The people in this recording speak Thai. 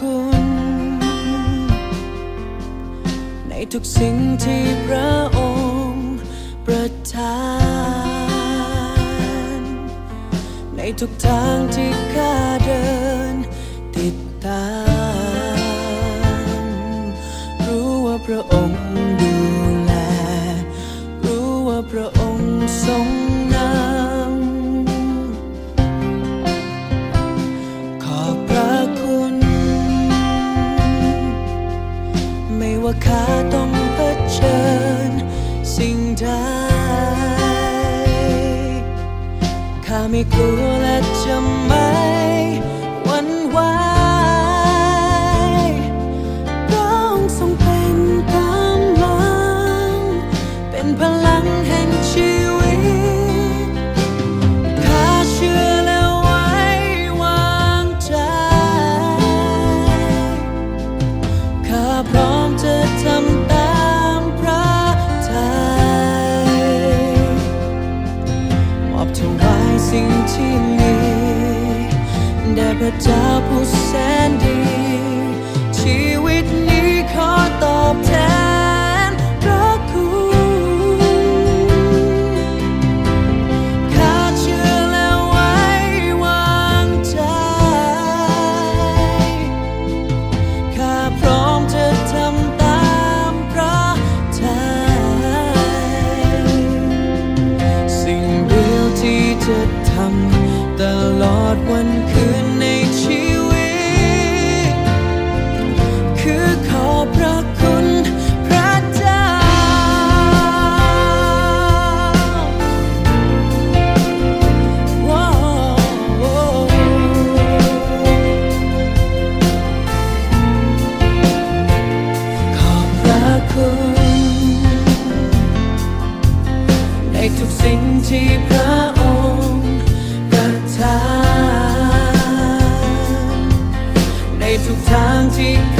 คุณ ในทุกสิ่งที่พระองค์ประทาน ในทุกทางที่ข้าเดินติดตาม รู้ว่าพระองค์ดูแล รู้ว่าพระองค์ทรง 감히 굴했지만 พระเจ้าผู้แสนดี ชีวิตนี้ขอตอบแทน ทุกสิ่งที่พระองค์ประทานในทุกทางที่